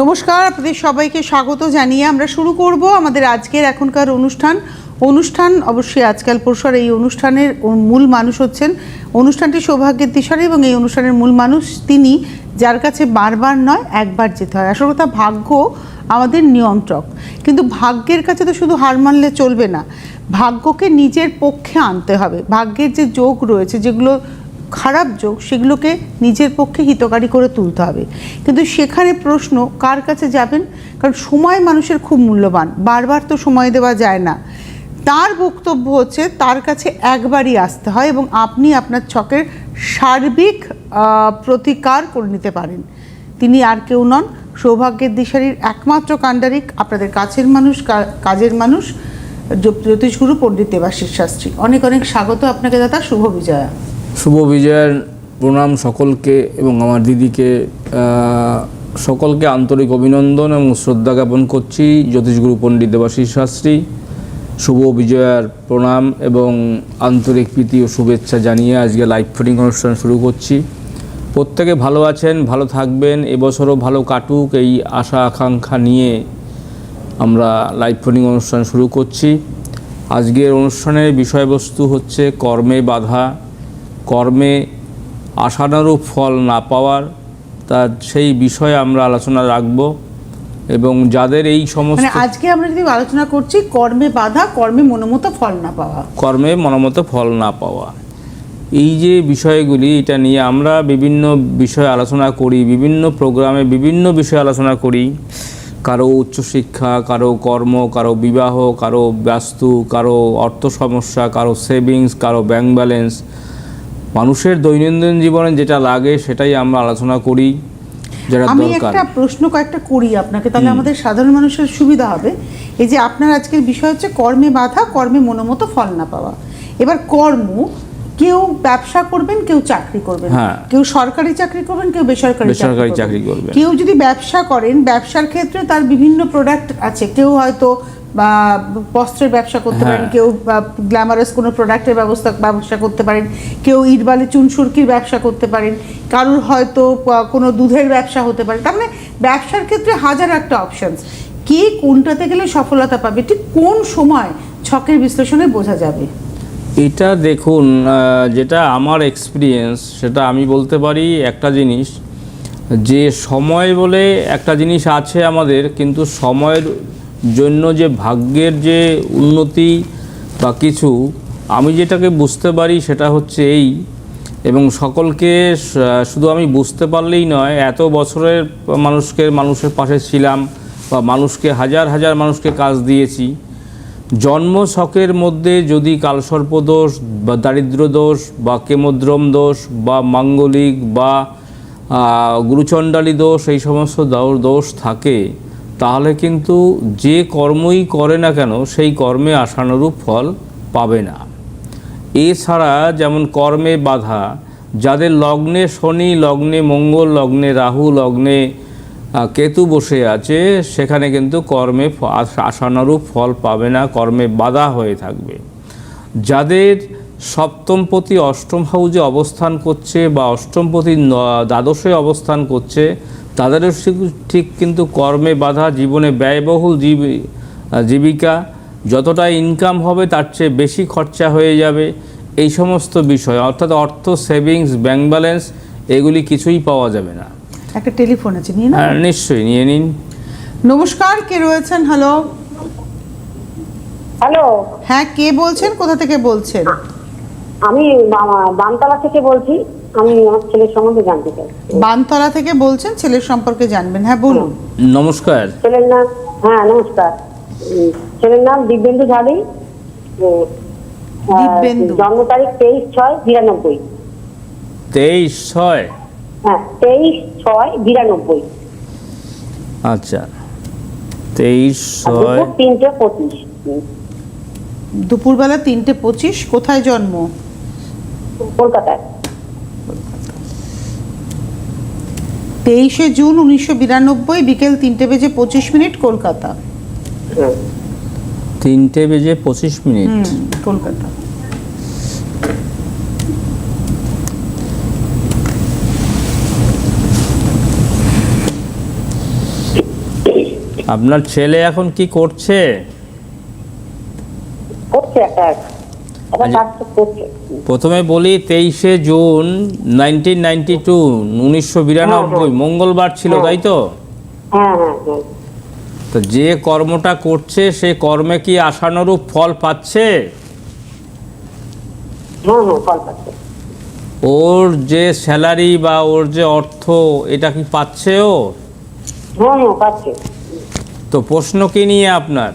নমস্কার, আপনাদের সবাইকে স্বাগত জানিয়ে আমরা শুরু করব আমাদের আজকের এখনকার অনুষ্ঠান। অনুষ্ঠান অবশ্যই আজকাল পরশুর এই অনুষ্ঠানের মূল মানুষ হচ্ছেন। অনুষ্ঠানটি সৌভাগ্যের দিশারে এবং এই অনুষ্ঠানের মূল মানুষ তিনি, যার কাছে বারবার নয়, একবার যেতে হয়। আসল কথা, ভাগ্য আমাদের নিয়ন্ত্রক। কিন্তু ভাগ্যের কাছে তো শুধু হার মানলে চলবে না। ভাগ্যকে নিজের পক্ষে আনতে হবে। ভাগ্যের যে যোগ রয়েছে, যেগুলো খারাপ যোগ সেগুলোকে নিজের পক্ষে হিতকারী করে তুলতে হবে। কিন্তু সেখানে প্রশ্ন, কার কাছে যাবেন? কারণ সময় মানুষের খুব মূল্যবান, বারবার তো সময় দেওয়া যায় না। তার বক্তব্য হচ্ছে, তার কাছে একবারই আসতে হয় এবং আপনি আপনার ছকের সার্বিক প্রতিকার করে নিতে পারেন। তিনি আর কেউ নন, সৌভাগ্যের দিশারির একমাত্র কাণ্ডারিক আপনাদের কাছের মানুষ কাজের মানুষ জ্যোতিষগুরু পণ্ডিত দেবাশিস শাস্ত্রী। অনেক অনেক স্বাগত আপনাকে দাদা, শুভ বিজয়া। শুভ বিজয়ের প্রণাম সকলকে এবং আমার দিদিকে সকলকে আন্তরিক অভিনন্দন এবং শ্রদ্ধা জ্ঞাপন করছি জ্যোতিষগুরু পণ্ডিত দেবাশিস শাস্ত্রী। শুভ বিজয়ার প্রণাম এবং আন্তরিক প্রীতি ও শুভেচ্ছা জানিয়ে আজকে লাইভ ফিডিং অনুষ্ঠান শুরু করছি। প্রত্যেকে ভালো আছেন, ভালো থাকবেন, এবছরও ভালো কাটুক এই আশা আকাঙ্ক্ষা নিয়ে আমরা লাইভ ফোনিং অনুষ্ঠান শুরু করছি। আজকের অনুষ্ঠানের বিষয়বস্তু হচ্ছে কর্মে বাধা কর্মে আশানুরূপ ফল না পাওয়ার তা সেই বিষয়ে আমরা আলোচনা রাখব এবং যাদের এই সমস্ত মানে আজকে আমরা যদি আলোচনা করছি কর্মে বাধা কর্মে মনোমতো ফল না পাওয়া। কর্মে মনোমতো ফল না পাওয়া। এই যে বিষয়গুলি এটা নিয়ে আমরা বিভিন্ন বিষয়ে আলোচনা করি বিভিন্ন প্রোগ্রামে বিভিন্ন বিষয়ে আলোচনা করি। কারও উচ্চশিক্ষা কারও কর্ম কারও বিবাহ কারও ব্যস্তু কারও অর্থ সমস্যা কারও সেভিংস কারও ব্যাংক ব্যালেন্স মানুষের দৈনন্দিন জীবনে যেটা লাগে সেটাই আমরা আলোচনা করি আমি একটা প্রশ্ন কয়েকটা করি আপনাকে তাহলে আমাদের সাধারণ মানুষের সুবিধা হবে। এই যে আপনার আজকের বিষয় হচ্ছে কর্মে বাধা কর্মে মনোমতো ফল না পাওয়া। এবার কর্ম কেউ ব্যবসা করবেন কেউ চাকরি করবেন। হ্যাঁ। কেউ সরকারি চাকরি করবেন কেউ বেসরকারি চাকরি। করবেন। কেউ যদি ব্যবসা করেন ব্যবসার ক্ষেত্রে তার বিভিন্ন প্রোডাক্ট আছে। কেউ হয়তো বা বস্ত্রের ব্যবসা করতে পারেন হ্যাঁ। কেউ গ্ল্যামারাস কোনো প্রোডাক্টের ব্যবস্থা ব্যবসা করতে পারেন কেউ ইট বালি চুন সুরকির ব্যবসা করতে পারেন কারোর হয়তো কোনো দুধের ব্যবসা হতে পারে। তার মানে ব্যবসার ক্ষেত্রে হাজার একটা অপশনস কে কোনটাতে গেলে সফলতা পাবে ঠিক কোন সময় ছকের বিশ্লেষণে বোঝা যাবে? এটা দেখুন যেটা আমার এক্সপিরিয়েন্স সেটা আমি বলতে পারি একটা জিনিস যে সময় বলে একটা জিনিস আছে আমাদের কিন্তু সময়ের জন্য যে ভাগ্যের যে উন্নতি বা কিছু, আমি যেটাকে বুঝতে পারি সেটা হচ্ছে এই। এবং সকলকে শুধু আমি বুঝতে পারলেই নয়, এত বছরের মানুষকে, মানুষের পাশে ছিলাম বা মানুষকে, হাজার হাজার মানুষকে কাজ দিয়েছি। জন্ম শখের মধ্যে যদি কালসর্প দোষ বা দারিদ্র দোষ বা কেমদ্রম দোষ বা মাঙ্গলিক বা গুরুচণ্ডালী দোষ, এই সমস্ত দোষ থাকে তাহলে কিন্তু যে কর্মই করে না কেন সেই কর্মে আশানুরূপ ফল পাবে না। এছাড়া যেমন কর্মে বাধা, যাদের লগ্নে শনি, লগ্নে মঙ্গল, লগ্নে রাহু, লগ্নে কেতু বসে আছে, সেখানে কিন্তু কর্মে আশানুরূপ ফল পাবে না, কর্মে বাধা হয়ে থাকবে। যাদের সপ্তমপতি অষ্টম হাউজে অবস্থান করছে বা অষ্টমপতি দ্বাদশে অবস্থান করছে তাদেরও ঠিক- ঠিক কিন্তু কর্মে বাধা জীবনে ব্যয়বহুল জীবিকা যতটা ইনকাম হবে তার চেয়ে বেশি খরচা হয়ে যাবে। এই সমস্ত বিষয় অর্থাৎ অর্থ সেভিংস ব্যাংক ব্যালেন্স এগুলি কিছুই পাওয়া যাবে না। একটা টেলিফোন আছে নিয়ে না হ্যাঁ নিশ্চয়ই নিয়ে নিন। নমস্কার কে রয়েছেন? হ্যালো হ্যালো হ্যাঁ কে বলছেন? কোথা থেকে বলছেন? আমি বাম- বামতলা থেকে বলছি। আমি আমার ছেলের সম্বন্ধে জানতে চাই। বানতলা থেকে বলছেন ছেলের সম্পর্কে জানবেন। হ্যাঁ বলুন। নমস্কার। ছেলের নাম হ্যাঁ নমস্কার। ছেলের নাম দিব্যেন্দু ঝালি। দিব্যেন্দু। জন্ম তারিখ তেইশ ছয় বিরানব্বই। তেইশ ছয়? হ্যাঁ তেইশ ছয় বিরানব্বই। আচ্ছা। তেইশ ছয় দুপুর তিনটে পঁচিশ। দুপুরবেলা তিনটে পঁচিশ। কোথায় জন্ম? কলকাতায়। তেইশে জুন উনিশশো বিরানব্বই বিকেল তিনটে বেজে পঁচিশ মিনিট কলকাতা। তিনটে বেজে পঁচিশ মিনিট। কলকাতা। আপনার ছেলে এখন কি করছে? করছে প্রথমে বলি তেইশে জুন নাইনটিন নাইনটি টু উনিশশো বিরানব্বই মঙ্গলবার ছিল হ্যাঁ। তাই তো? হ্যাঁ হ্যাঁ হ্যাঁ। তো যে কর্মটা করছে সে কর্মে কি আশানুরূপ ফল পাচ্ছে? হ্যাঁ হ্যাঁ ওর যে স্যালারি বা ওর যে অর্থ এটা কি পাচ্ছে ও হ্যাঁ হ্যাঁ তো প্রশ্ন কি নিয়ে আপনার?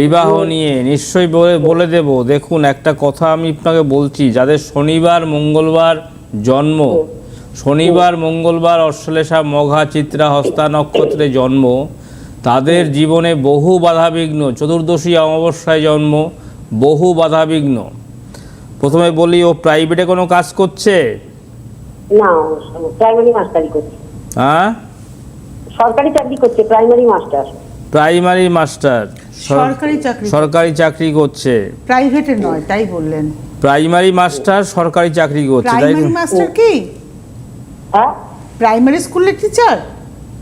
বিবাহ নিয়ে নিশ্চয়ই বলে বলে দেব। দেখুন একটা কথা আমি আপনাকে বলছি যাদের শনিবার মঙ্গলবার জন্ম শনিবার মঙ্গলবার অশ্লেষা মঘা চিত্রা হস্তা নক্ষত্রে জন্ম তাদের জীবনে বহু বাধাবিঘ্ন চতুর্দশী অমাবস্যায় জন্ম বহু বাধাবিঘ্ন। প্রথমে বলি ও প্রাইভেটে কোনো কাজ করছে? না প্রাইমারি মাস্টারি করছে। হ্যাঁ? সরকারি চাকরি করছে প্রাইমারি মাস্টার প্রাইমারি মাস্টার সরকারি চাকরি সরকারি চাকরি করছে। প্রাইভেটে নয় তাই বললেন। প্রাইমারি মাস্টার সরকারি চাকরি করছে তাই প্রাইমারি মাস্টার কি? হ্যাঁ? প্রাইমারি স্কুলের টিচার?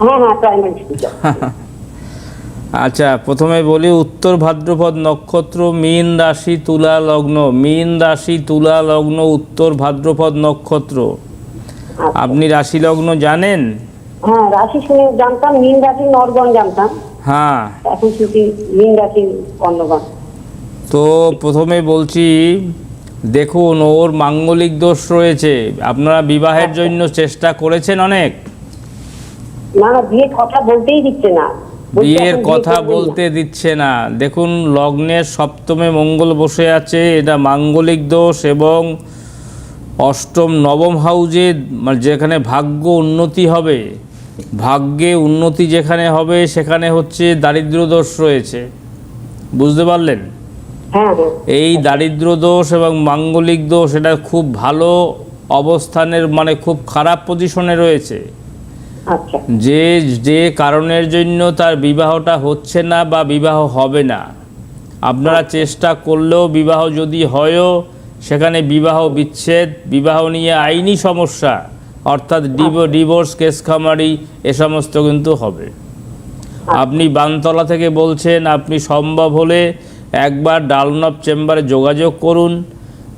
হ্যাঁ হ্যাঁ প্রাইমারি টিচার। আচ্ছা প্রথমে বলি উত্তর ভাদ্রপদ নক্ষত্র মীন রাশি তুলা লগ্ন। মীন রাশি তুলা লগ্ন উত্তর ভাদ্রপদ নক্ষত্র। আপনি রাশি লগ্ন জানেন? হ্যাঁ রাশি শুনে জানতাম মীন রাশি নরগণ জানতাম। হ্যাঁ। এখন তো প্রথমে বলছি দেখুন ওর মাঙ্গলিক দোষ রয়েছে। আপনারা বিবাহের জন্য চেষ্টা করেছেন অনেক। না না বিয়ে কথা বলতেই দিচ্ছে না। বিয়ের কথা বলতে দিচ্ছে না। দেখুন লগ্নের সপ্তমে মঙ্গল বসে আছে এটা মাঙ্গলিক দোষ এবং অষ্টম নবম হাউজে মানে যেখানে ভাগ্য উন্নতি হবে। ভাগ্যে উন্নতি যেখানে হবে সেখানে হচ্ছে দারিদ্র দোষ রয়েছে। বুঝতে পারলেন? হ্যাঁ এই দারিদ্র দোষ এবং মাঙ্গলিক দোষ এটা খুব ভালো অবস্থানের মানে খুব খারাপ পজিশনে রয়েছে। আচ্ছা। যে যে কারণের জন্য তার বিবাহটা হচ্ছে না বা বিবাহ হবে না। আপনারা চেষ্টা করলেও বিবাহ যদি হয়ও সেখানে বিবাহ বিচ্ছেদ বিবাহ নিয়ে আইনি সমস্যা। অর্থাৎ ডিভো- ডিভোর্স কেস খামারি এ সমস্ত কিন্তু হবে। আপনি বানতলা থেকে বলছেন আপনি সম্ভব হলে একবার ডালনব চেম্বারে যোগাযোগ করুন।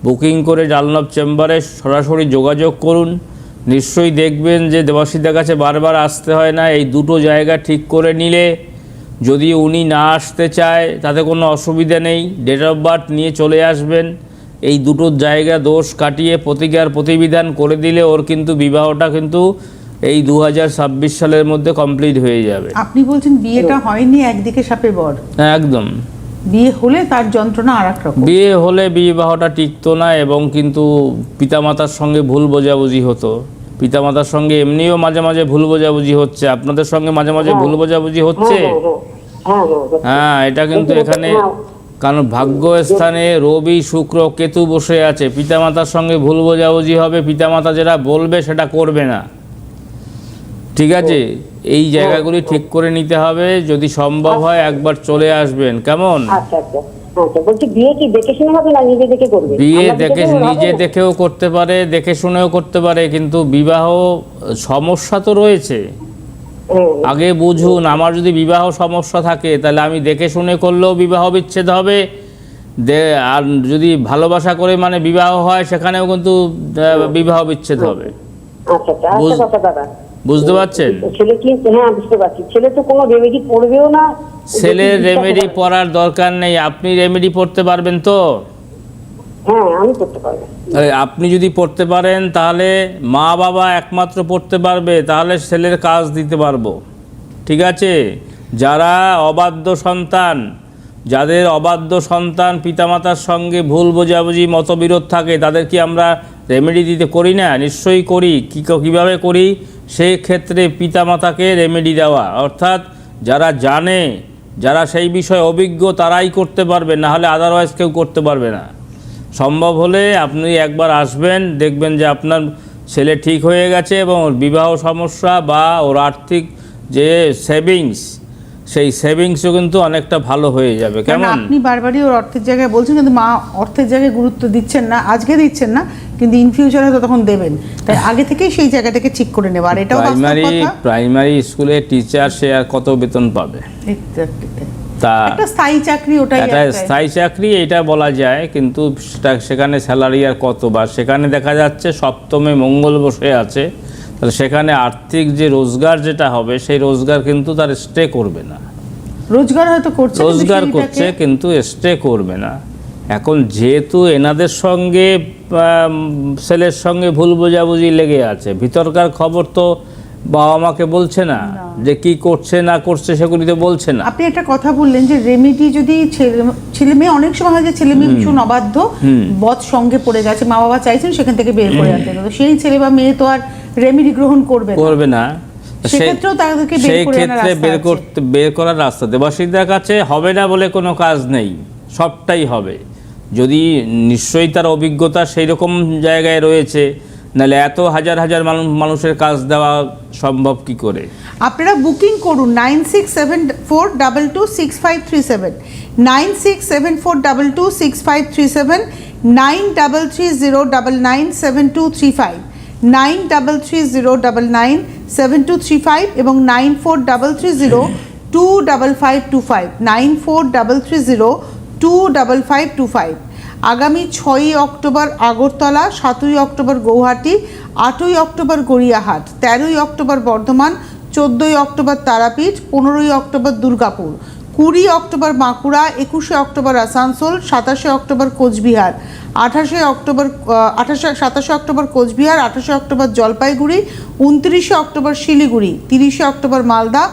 বুকিং করে ডালনব চেম্বারে সরাসরি যোগাযোগ করুন। নিশ্চয়ই দেখবেন যে দেবাসীদের কাছে বারবার আসতে হয় না এই দুটো জায়গা ঠিক করে নিলে। যদি উনি না আসতে চায় তাতে কোনো অসুবিধা নেই। ডেট অফ বার্থ নিয়ে চলে আসবেন। এই দুটো জায়গা দোষ কাটিয়ে প্রতিকার প্রতিবিধান করে দিলে ওর কিন্তু বিবাহটা কিন্তু এই দু হাজার ছাব্বিশ সালের মধ্যে কমপ্লিট হয়ে যাবে। আপনি বলছেন বিয়েটা হয়নি একদিকে সাপে বর। হ্যাঁ, একদম। বিয়ে হলে তার যন্ত্রণা আর এক রকম বিয়ে হলে বিবাহটা টিকতো না এবং কিন্তু পিতামাতার সঙ্গে ভুল বোঝাবুঝি হতো। পিতামাতার সঙ্গে এমনিও মাঝে মাঝে ভুল বোঝাবুঝি হচ্ছে। আপনাদের সঙ্গে মাঝে মাঝে ভুল বোঝাবুঝি হচ্ছে? হ্যাঁ হ্যাঁ হ্যাঁ হ্যাঁ। হ্যাঁ হ্যাঁ এটা কিন্তু এখানে কারণ ভাগ্য স্থানে রবি শুক্র কেতু বসে আছে। পিতামাতার সঙ্গে ভুল বোঝাবুঝি হবে পিতামাতা যেটা বলবে সেটা করবে না। ঠিক আছে? এই জায়গাগুলি ঠিক করে নিতে হবে। যদি সম্ভব হয় একবার চলে আসবেন। কেমন? আচ্ছা আচ্ছা। আচ্ছা বিয়ে দেখে নিজে দেখেও করতে পারে দেখে শুনেও করতে পারে কিন্তু বিবাহ সমস্যা তো রয়েছে। আগে বুঝুন আমার যদি বিবাহ সমস্যা থাকে তাহলে আমি দেখে শুনে করলেও বিবাহ বিচ্ছেদ হবে। আর যদি ভালোবাসা করে মানে বিবাহ হয় সেখানেও কিন্তু বিবাহ বিচ্ছেদ হবে। আচ্ছা আচ্ছা আচ্ছা বুঝতে পারছেন? ছেলে কি হ্যাঁ বুঝতে পারছি। ছেলে তো কোনো রেমেডি পড়বেও না। ছেলের রেমেডি বিশ্বাস পড়ার দরকার নেই। আপনি রেমেডি পড়তে পারবেন তো? হ্যাঁ আপনি যদি পড়তে পারেন, তাহলে মা বাবা একমাত্র পড়তে পারবে, তাহলে ছেলের কাজ দিতে পারব। ঠিক আছে? যারা অবাধ্য সন্তান, যাদের অবাধ্য সন্তান পিতামাতার সঙ্গে ভুল বোঝাবুঝি, মতবিরোধ থাকে, তাদের কি আমরা রেমেডি দিতে করি না? নিশ্চয়ই করি। কী কীভাবে করি? সেই ক্ষেত্রে পিতামাতাকে রেমেডি দেওয়া। অর্থাৎ যারা জানে, যারা সেই বিষয়ে অভিজ্ঞ, তারাই করতে পারবে, না হলে আদারওয়াইজ কেউ করতে পারবে না। সম্ভব হলে আপনি একবার আসবেন দেখবেন যে আপনার ছেলে ঠিক হয়ে গেছে এবং ওর বিবাহ সমস্যা বা ওর আর্থিক যে সেভিংস সেই সেভিংসও কিন্তু অনেকটা ভালো হয়ে যাবে। কেমন? আপনি বারবারই ওর অর্থের জায়গায় বলছেন কিন্তু মা অর্থের জায়গায় গুরুত্ব দিচ্ছেন না আজকে দিচ্ছেন না কিন্তু ইন ফিউচারে হয়তো তখন দেবেন। তাই আগে থেকেই সেই জায়গাটাকে ঠিক করে নেওয়া আর এটাও প্রাইমারি প্রাইমারি স্কুলে টিচার সে আর কত বেতন পাবে? তাই। তা একটা স্থায়ী চাকরি ওটাই একটা স্থায়ী চাকরি এটা বলা যায় কিন্তু সেটা সেখানে স্যালারি আর কত? বা সেখানে দেখা যাচ্ছে সপ্তমে মঙ্গল বসে আছে তাহলে সেখানে আর্থিক যে রোজগার যেটা হবে সেই রোজগার কিন্তু তার স্টে করবে না। রোজগার হয়তো করছে রোজগার করছে কিন্তু স্টে করবে না। এখন যেহেতু এনাদের সঙ্গে ছেলের সঙ্গে ভুল বোঝাবুঝি লেগে আছে ভিতরকার খবর তো বাবা মাকে বলছে না যে কি করছে না করছে সেগুলি তো বলছে না। আপনি একটা কথা বললেন যে রেমেডি যদি ছেলে মেয়ে অনেক সময় হয় যে ছেলে মেয়ে ভীষণ অবাধ্য বধ সঙ্গে পড়ে গেছে মা বাবা চাইছেন সেখান থেকে বের করে আনতে। তো সেই ছেলে বা মেয়ে তো আর রেমেডি গ্রহণ করবে না। করবে না। সেই- ক্ষেত্রে বের করতে বের করার রাস্তা দেবাশিদার কাছে হবে না বলে কোনো কাজ নেই। সবটাই হবে। যদি নিশ্চয়ই তার অভিজ্ঞতা সেই রকম জায়গায় রয়েছে নাহলে এত হাজার হাজার মানুষের কাজ দেওয়া সম্ভব কি করে আপনারা বুকিং করুন nine six seven four double two six five three seven nine six seven four double two six five three seven nine double three zero double nine seven two three five nine double three zero double nine seven two three five এবং nine four double three zero two double five two five nine four double three zero two double five two five আগামী ছয়ই October Agartala, সাতই October Guwahati, আটই October Gariahat, তেরোই October Bardhaman, চোদ্দোই October Tarapith, পনেরোই October Durgapur, কুড়ি October Bankura, একুশে অক্টোবর আসানসোল, সাতাশে অক্টোবর কোচবিহার, আঠাশে অক্টোবর আঠাশে, সাতাশে অক্টোবর কোচবিহার, আঠাশে অক্টোবর জলপাইগুড়ি, উনত্রিশে অক্টোবর শিলিগুড়ি, তিরিশে অক্টোবর মালদা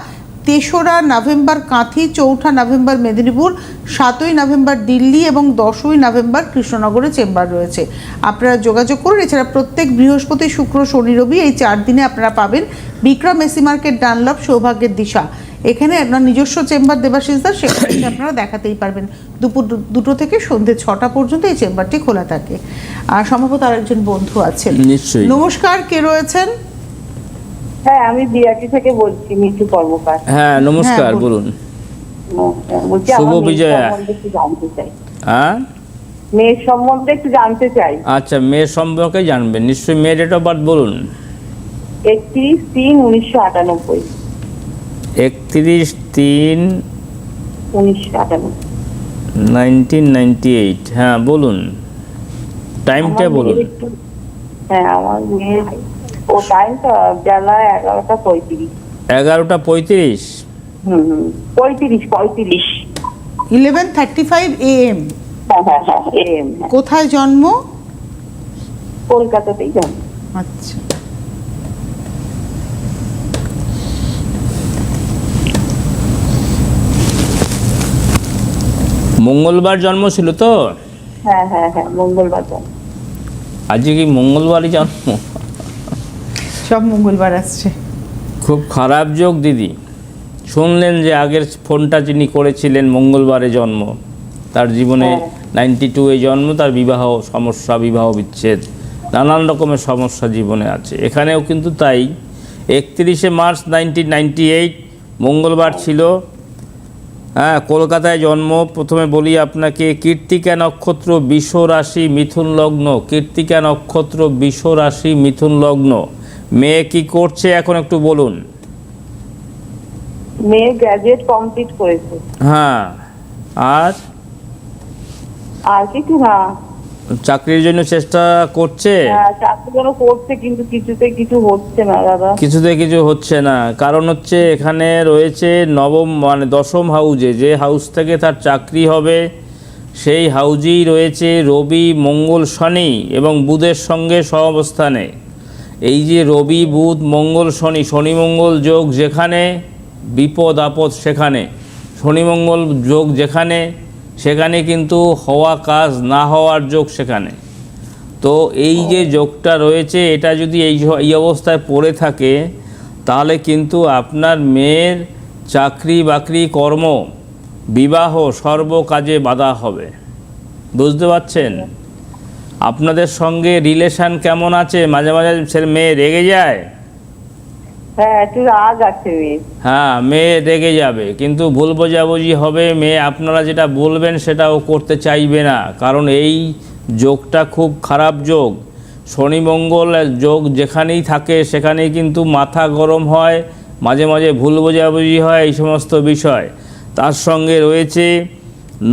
তেসরা নভেম্বর কাঁথি চৌঠা নভেম্বর মেদিনীপুর সাতই নভেম্বর দিল্লি এবং দশই নভেম্বর কৃষ্ণনগরে চেম্বার রয়েছে। আপনারা যোগাযোগ করুন এছাড়া প্রত্যেক বৃহস্পতি শুক্র শনি রবি এই চার দিনে আপনারা পাবেন বিক্রম এসি মার্কেট ডানলভ সৌভাগ্যের দিশা। এখানে আপনার নিজস্ব চেম্বার দেবাশিসদার সেখানে এসে আপনারা দেখাতেই পারবেন। দুপুর দুটো থেকে সন্ধ্যে ছটা পর্যন্ত এই চেম্বারটি খোলা থাকে। আর সম্ভবত আরেকজন বন্ধু আছেন। নিশ্চয়ই। নমস্কার কে রয়েছেন? হ্যাঁ আমি বিরাটি থেকে বলছি মিঠু কর্মকার। হ্যাঁ নমস্কার হ্যাঁ, বলুন। শুভ বিজয়া। হ্যাঁ? মেয়ের সম্বন্ধে একটু জানতে চাই। আচ্ছা মেয়ের সম্পর্কে জানবেন নিশ্চয়ই মেয়ের ডেট অফ বার্থ বলুন। একত্রিশ তিন উনিশশো আটানব্বই। একত্রিশ তিন উনিশশো আটানব্বই। নাইনটিন নাইনটি এইট হ্যাঁ বলুন। টাইমটা বলুন। একটু- হ্যাঁ আমার মেয়ের ও টাইমটা বেলা এগারোটা পঁয়ত্রিশ। এগারোটা পঁয়ত্রিশ? হুম পঁয়ত্রিশ পঁয়ত্রিশ। ইলেভেন থার্টি ফাইভ হ্যাঁ হ্যাঁ হ্যাঁ হ্যাঁ। কোথায় জন্ম? কলকাতাতেই জানি আচ্ছা। মঙ্গলবার জন্ম ছিল তো হ্যাঁ হ্যাঁ হ্যাঁ মঙ্গলবার জন্ম। আজকে কি মঙ্গলবারই জন্ম? সব মঙ্গলবার আসছে। খুব খারাপ যোগ দিদি। শুনলেন যে আগের ফোনটা যিনি করেছিলেন মঙ্গলবারে জন্ম তার জীবনে হ্যাঁ। নাইনটি টুয়ে জন্ম তার বিবাহ সমস্যা বিবাহ বিচ্ছেদ নানান রকমের সমস্যা জীবনে আছে। এখানেও কিন্তু তাই। একত্রিশে মার্চ নাইনটিন নাইনটি এইট মঙ্গলবার ছিল। হ্যাঁ কলকাতায় জন্ম। প্রথমে বলি আপনাকে কীর্তিকা নক্ষত্র বিষ রাশি মিথুন লগ্ন। কীর্তিকা নক্ষত্র বিষ রাশি মিথুন লগ্ন। মেয়ে কি করছে এখন একটু বলুন। মেয়ে গ্র্যাজুয়েট কমপ্লিট করেছে। হ্যাঁ আর? আর কিছু না। চাকরির জন্য চেষ্টা করছে? হ্যাঁ করছে কিন্তু কিছুতে কিছু হচ্ছে না দাদা। কিছুতে কিছু হচ্ছে না। কারণ হচ্ছে এখানে রয়েছে নবম মানে দশম হাউজে। যে হাউস থেকে তার চাকরি হবে সেই হাউজেই রয়েছে রবি মঙ্গল শনি এবং বুধের সঙ্গে সহাবস্থানে। এই যে রবি, বুধ, মঙ্গল, শনি শনি, মঙ্গল যোগ যেখানে, বিপদ, আপদ সেখানে। শনি, মঙ্গল যোগ যেখানে, সেখানে কিন্তু হওয়া কাজ, না হওয়ার যোগ সেখানে। তো এই যে যোগটা রয়েছে, এটা যদি এই এই অবস্থায় পড়ে থাকে, তাহলে কিন্তু আপনার মেয়ের চাকরি বাকরি কর্ম, বিবাহ সর্ব কাজে বাধা হবে। বুঝতে পারছেন? আপনাদের সঙ্গে রিলেশন কেমন আছে? মাঝে মাঝে ছেলে মেয়ে রেগে যায়? হ্যাঁ হ্যাঁ মেয়ে রেগে যাবে। কিন্তু ভুল বোঝাবুঝি হবে মেয়ে আপনারা যেটা বলবেন সেটা ও করতে চাইবে না। কারণ এই যোগটা খুব খারাপ যোগ। শনি মঙ্গল যোগ যেখানেই থাকে সেখানেই কিন্তু মাথা গরম হয় মাঝে মাঝে ভুল বোঝাবুঝি হয় এই সমস্ত বিষয়। তার সঙ্গে রয়েছে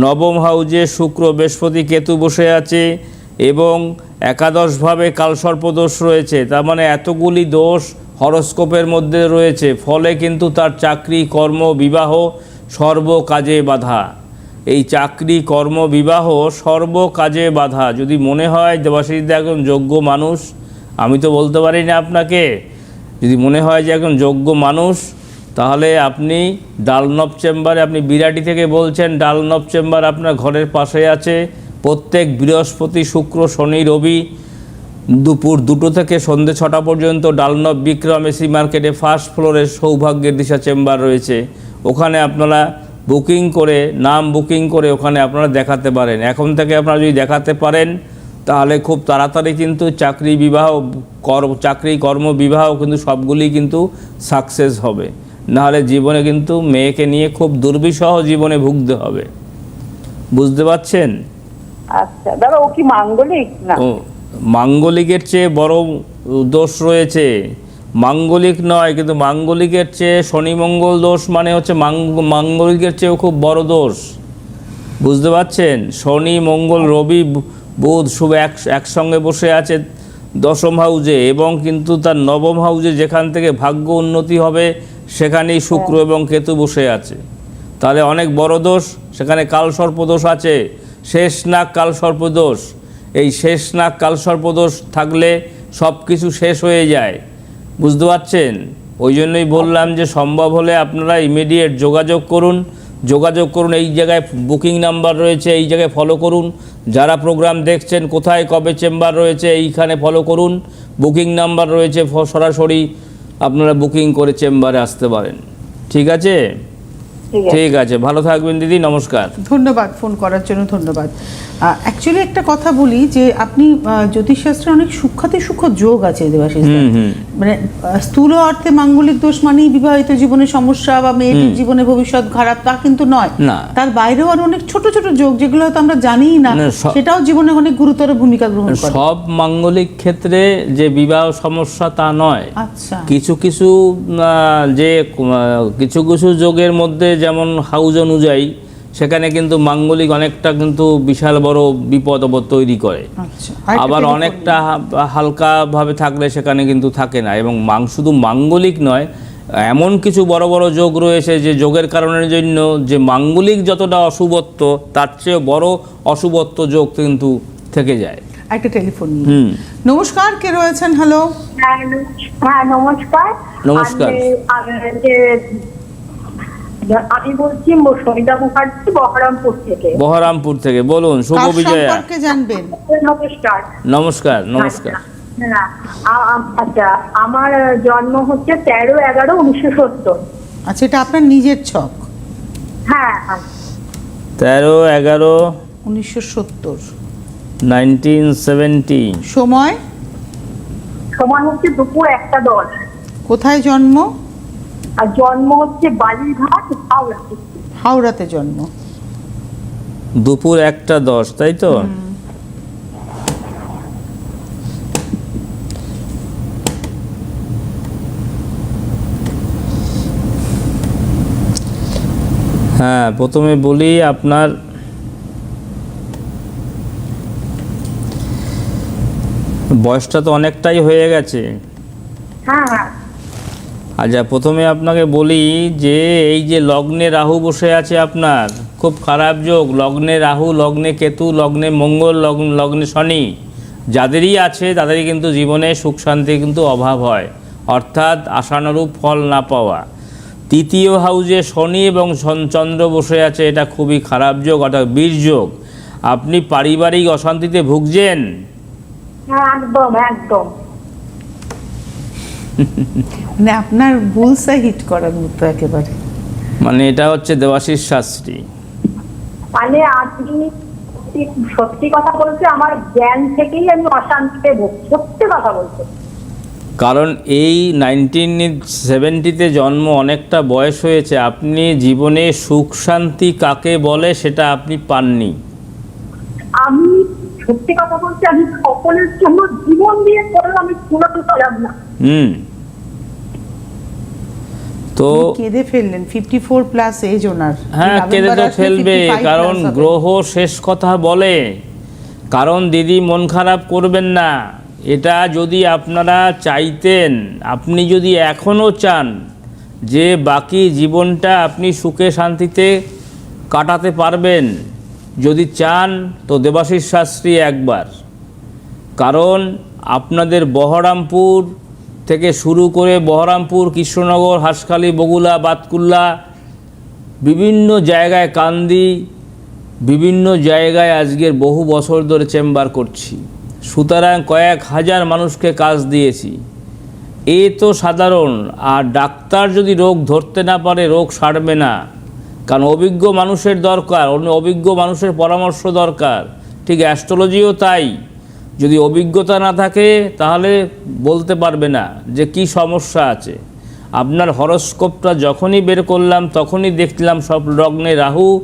নবম হাউজে শুক্র বৃহস্পতি কেতু বসে আছে। এবং একাদশভাবে কালসর্পদোষ রয়েছে। তার মানে এতগুলি দোষ হরস্কোপের মধ্যে রয়েছে, ফলে কিন্তু তার চাকরি, কর্ম, বিবাহ সর্ব কাজে বাধা। এই চাকরি, কর্ম, বিবাহ সর্ব কাজে বাধা। যদি মনে হয়, দেবাশিস একজন যোগ্য মানুষ, আমি তো বলতে পারি না আপনাকে, যদি মনে হয় যে একজন যোগ্য মানুষ, তাহলে আপনি ডালনব চেম্বারে, আপনি বিরাটি থেকে বলছেন, ডালনব চেম্বার আপনার ঘরের পাশে আছে। প্রত্যেক বৃহস্পতি, শুক্র, শনি, রবি দুপুর দুটো থেকে সন্ধে ছটা পর্যন্ত ডালনব, বিক্রম, এসি মার্কেটে ফার্স্ট ফ্লোরে সৌভাগ্যের দিশা চেম্বার রয়েছে। ওখানে আপনারা বুকিং করে, নাম বুকিং করে ওখানে আপনারা দেখাতে পারেন। এখন থেকে আপনারা যদি দেখাতে পারেন, তাহলে খুব তাড়াতাড়ি কিন্তু চাকরি বিবাহ কর চাকরি, কর্ম বিবাহ কিন্তু সবগুলি কিন্তু সাকসেস হবে। নাহলে জীবনে কিন্তু মেয়েকে নিয়ে খুব দুর্বিষহ জীবনে ভুগতে হবে। বুঝতে পারছেন? আচ্ছা দাদা ও কি মাঙ্গলিক না? মাঙ্গলিকের চেয়ে বড় দোষ রয়েছে। মাঙ্গলিক নয় কিন্তু মাঙ্গলিকের চেয়ে শনি মঙ্গল দোষ মানে হচ্ছে মাঙ্গ- মাঙ্গলিকের চেয়েও খুব বড় দোষ। বুঝতে পারছেন? শনি মঙ্গল রবি বুধ শুভ এক একসঙ্গে বসে আছে দশম হাউজে এবং কিন্তু তার নবম হাউজে যেখান থেকে ভাগ্য উন্নতি হবে সেখানেই শুক্র এবং কেতু বসে আছে। তাহলে অনেক বড় দোষ সেখানে কাল সর্পদোষ আছে। শেষ নাক, কাল সর্পদোষ। এই শেষ নাক, কাল সর্পদোষ থাকলে সব কিছু শেষ হয়ে যায়। বুঝতে পারছেন? ওই জন্যই বললাম যে সম্ভব হলে আপনারা ইমিডিয়েট যোগাযোগ করুন। যোগাযোগ করুন, এই জায়গায় বুকিং নাম্বার রয়েছে, এই জায়গায় ফলো করুন। যারা প্রোগ্রাম দেখছেন, কোথায়, কবে চেম্বার রয়েছে, এইখানে ফলো করুন। বুকিং নাম্বার রয়েছে সরাসরি আপনারা বুকিং করে চেম্বারে আসতে পারেন। ঠিক আছে? ঠিক আছে। ভালো থাকবেন দিদি নমস্কার। ধন্যবাদ ফোন করার জন্য ধন্যবাদ। অ্যাকচুয়ালি একটা কথা বলি যে আপনি জ্যোতিষশাস্ত্রে অনেক সূক্ষাতি সূক্ষ্ম যোগ আছে দেবাশিস। মানে স্থূল অর্থে মাঙ্গলিক দোষ মানেই বিবাহিত জীবনে সমস্যা বা মেয়েটির জীবনে ভবিষ্যৎ খারাপ তা কিন্তু নয়। তার বাইরেও আরও অনেক ছোট ছোট যোগ যেগুলো হয়তো আমরা জানিই না সেটাও জীবনে অনেক গুরুতর ভূমিকা গ্রহণ করে। সব মাঙ্গলিক ক্ষেত্রে যে বিবাহ সমস্যা তা নয়। আচ্ছা। কিছু কিছু যে কিছু কিছু যোগের মধ্যে যেমন হাউজ অনুযায়ী সেখানে কিন্তু মাঙ্গলিক অনেকটা কিন্তু বিশাল বড় বিপদ আপদ তৈরি করে। আচ্ছা আবার অনেকটা হালকাভাবে থাকলে সেখানে কিন্তু থাকে না এবং মাং শুধু মাঙ্গলিক নয় এমন কিছু বড় বড় যোগ রয়েছে যে যোগের কারণের জন্য যে মাঙ্গলিক যতটা অশুভত্ব তার চেয়ে বড় অশুভত্ব যোগ কিন্তু থেকে যায়। একটা টেলিফোন নিয়ে। নমস্কার কে রয়েছেন? হ্যালো হ্যাঁ হ্যাঁ নমস্কার। নমস্কার। আমি- বলছি সরিতা মুখার্জি বহরমপুর থেকে। বহরামপুর থেকে। বলুন শুভ বিজয়া। জানবেন? নমস্কার। নমস্কার নমস্কার। হ্যাঁ আ- আ- আচ্ছা আমার জন্ম হচ্ছে তেরো এগারো উনিশশো সত্তর। আচ্ছা এটা আপনার নিজের ছক। হ্যাঁ হ্যাঁ। তেরো এগারো উনিশশো সত্তর। Nineteen seventy. সময়? সময় হচ্ছে দুপুর একটা দশ। কোথায় জন্ম? আর জন্ম হচ্ছে বালিঘাট হাওড়া হাওড়াতে জন্ম। দুপুর একটা দশ তাই তো? হ্যাঁ প্রথমে বলি আপনার বয়সটা তো অনেকটাই হয়ে গেছে। হ্যাঁ হ্যাঁ আচ্ছা প্রথমে আপনাকে বলি যে এই যে লগ্নে রাহু বসে আছে আপনার, খুব খারাপ যোগ। লগ্নে রাহু, লগ্নে কেতু, লগ্নে মঙ্গল লগ্ন লগ্নে শনি, যাদেরই আছে তাদেরই কিন্তু জীবনে সুখ শান্তি কিন্তু অভাব হয়। অর্থাৎ আশানুরূপ ফল না পাওয়া। তৃতীয় হাউজে শনি এবং চন্দ্র বসে আছে, এটা খুবই খারাপ যোগ, অর্থাৎ বীর যোগ। আপনি পারিবারিক অশান্তিতে ভুগছেন? হ্যাঁ একদম একদম। মানে আপনার বুলসা হিট করার মতো একেবারে। মানে এটা হচ্ছে দেবাশিস শাস্ত্রী। মানে আপনি সত্যি- কথা বলতে আমার জ্ঞান থেকেই আমি অশান্তিতে ভুগছি সত্যি কথা বলতে। কারণ এই নাইনটিন সেভেন্টিতে জন্ম অনেকটা বয়স হয়েছে আপনি জীবনে সুখ শান্তি কাকে বলে সেটা আপনি পাননি। আমি সত্যি কথা বলছি আমি সকলের জন্য জীবন দিয়ে করলে আমি পারলাম না। হুম। তো কেঁদে ফেললেন ফিফটি ফোর প্লাস এজ ওনার। হ্যাঁ কেঁদে তো ফেলবে কারণ গ্রহ শেষ কথা বলে। কারণ দিদি মন খারাপ করবেন না। এটা যদি আপনারা চাইতেন আপনি যদি এখনও চান যে বাকি জীবনটা আপনি সুখে শান্তিতে কাটাতে পারবেন যদি চান তো দেবাশিস শাস্ত্রী একবার। কারণ আপনাদের বহরামপুর থেকে শুরু করে বহরামপুর, কৃষ্ণনগর, হাঁসখালি, বগুলা, বাতকুল্লা বিভিন্ন জায়গায় কান্দি, বিভিন্ন জায়গায় আজকের বহু বছর ধরে চেম্বার করছি। সুতরাং কয়েক হাজার মানুষকে কাজ দিয়েছি। এ তো সাধারণ, আর ডাক্তার যদি রোগ ধরতে না পারে, রোগ সারবে না। কারণ অভিজ্ঞ মানুষের দরকার, অন্য অভিজ্ঞ মানুষের পরামর্শ দরকার। ঠিক অ্যাস্ট্রোলজিও তাই। যদি অভিজ্ঞতা না থাকে, তাহলে বলতে পারবে না যে কি সমস্যা আছে। আপনার হরস্কোপটা যখনই বের করলাম, তখনই দেখলাম সব লগ্নে রাহু,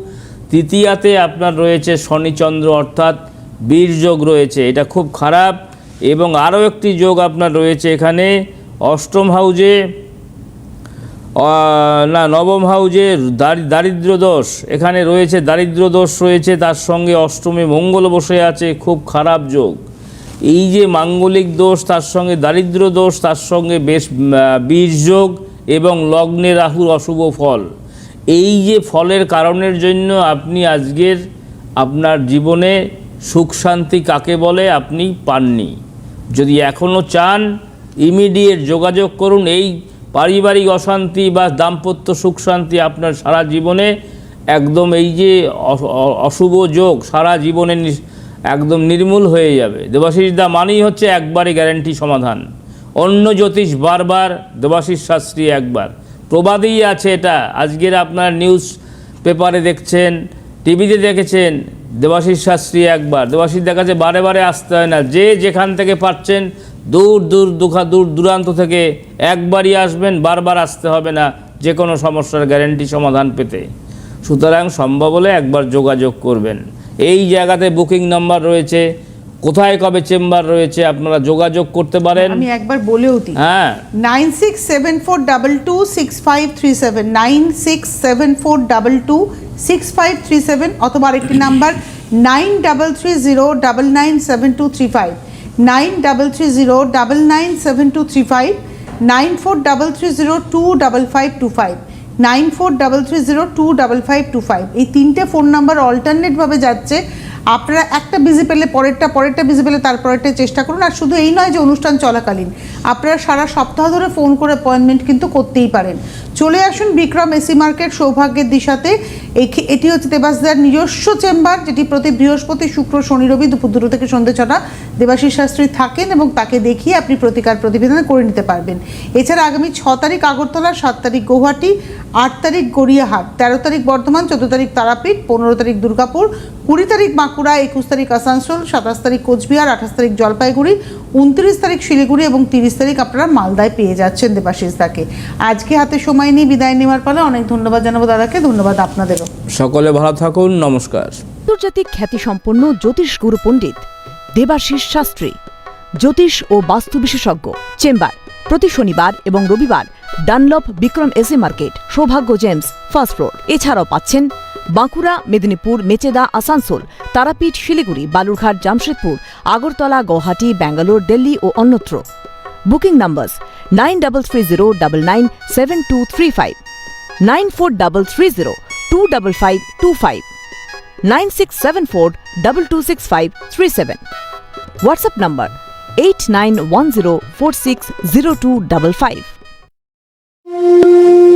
তৃতীয়াতে আপনার রয়েছে শনিচন্দ্র অর্থাৎ বীর যোগ রয়েছে। এটা খুব খারাপ। এবং আরও একটি যোগ আপনার রয়েছে এখানে, অষ্টম হাউজে না, নবম হাউজে দারি- দারিদ্র দোষ। এখানে রয়েছে দারিদ্র দোষ রয়েছে, তার সঙ্গে অষ্টমী মঙ্গল বসে আছে, খুব খারাপ যোগ। এই যে মাঙ্গলিক দোষ, তার সঙ্গে দারিদ্র দোষ, তার সঙ্গে বেশ বীজ যোগ এবং লগ্নে রাহুর অশুভ ফল। এই যে ফলের কারণের জন্য আপনি আজকের আপনার জীবনে সুখ শান্তি কাকে বলে, আপনি পাননি। যদি এখনও চান, ইমিডিয়েট যোগাযোগ করুন, এই পারিবারিক অশান্তি বা দাম্পত্য সুখ শান্তি আপনার সারা জীবনে একদম এই যে অশুভ যোগ সারা জীবনে একদম নির্মূল হয়ে যাবে। দেবাশিস দা মানেই হচ্ছে একবারে গ্যারান্টি সমাধান। অন্য জ্যোতিষ বারবার দেবাশিস শাস্ত্রী একবার। প্রবাদেই আছে এটা। আজকের আপনার নিউজ পেপারে দেখছেন টিভিতে দেখেছেন, দেবাশিস শাস্ত্রী একবার। দেবাশিস দেখাচ্ছে বারে বারে আসতে হয় না। যে যেখান থেকে পাচ্ছেন দূর দূর দুখা দূর দূরান্ত থেকে একবারই আসবেন বারবার আসতে হবে না যে কোনো সমস্যার গ্যারেন্টি সমাধান পেতে। সুতরাং সম্ভব হলে একবার যোগাযোগ করবেন। এই জায়গাতে বুকিং নাম্বার রয়েছে কোথায় কবে চেম্বার রয়েছে আপনারা যোগাযোগ করতে পারেন। আমি একবার বলেও দিই। হ্যাঁ। 9674226537 9674226537 অথবা আরেকটি number 9330997235 nine double three zero double nine seven two three five, nine four double three zero two double five two five, nine four double three zero two double five two five. এই তিনটে phone number অল্টারনেটভাবে যাচ্ছে। আপনারা একটা busy পেলে পরেরটা পরেরটা busy পেলে তারপরেরটা চেষ্টা করুন। আর শুধু এই নয় যে অনুষ্ঠান চলাকালীন, আপনারা সারা সপ্তাহ ধরে ফোন করে অ্যাপয়েন্টমেন্ট কিন্তু করতেই পারেন। চলে আসুন বিক্রম এসি মার্কেট সৌভাগ্যের দিশাতে। এটি হচ্ছে দেবাসদার নিজস্ব চেম্বার, যেটি প্রতি বৃহস্পতি, শুক্র, শনি, রবি দুপুর দুটো থেকে সন্ধ্যে ছটা দেবাশিস শাস্ত্রী থাকেন এবং তাকে দেখিয়ে আপনি প্রতিকার প্রতিবেদন করে নিতে পারবেন। এছাড়া আগামী ছ তারিখ আগরতলা সাত তারিখ গৌহাটি, আট তারিখ গড়িয়াহাট, তেরো তারিখ বর্ধমান, চোদ্দ তারিখ তারাপীঠ, পনেরো তারিখ দুর্গাপুর কুড়ি তারিখ বাঁকুড়া একুশ তারিখ আসানসোল সাতাশ তারিখ কোচবিহার আঠাশ তারিখ জলপাইগুড়ি উনত্রিশ তারিখ শিলিগুড়ি এবং তিরিশ তারিখ আপনারা মালদায় পেয়ে যাচ্ছেন দেবাশিস দাকে। আজকে হাতে সময় নিয়ে বিদায় নেওয়ার পালে। অনেক ধন্যবাদ জানাব দাদাকে ধন্যবাদ আপনাদেরও। সকলে ভালো থাকুন নমস্কার। আন্তর্জাতিক খ্যাতিসম্পন্ন জ্যোতিষ গুরু পণ্ডিত দেবাশিস শাস্ত্রী জ্যোতিষ ও বাস্তু বিশেষজ্ঞ চেম্বার প্রতি শনিবার এবং রবিবার ডানলপ বিক্রম এসে market Saubhagya gems first floor. এছাড়াও পাচ্ছেন বাঁকুড়া, মেদিনীপুর, মেচেদা, আসানসোল, তারাপীঠ, শিলিগুড়ি, বালুরঘাট, জামশেদপুর, আগরতলা, গৌহাটি, ব্যাঙ্গালোর, দিল্লি ও অন্যত্র booking number nine double three zero double nine seven two three five, nine four double three zero two double five two five 9674 226537. WhatsApp number 8910460255.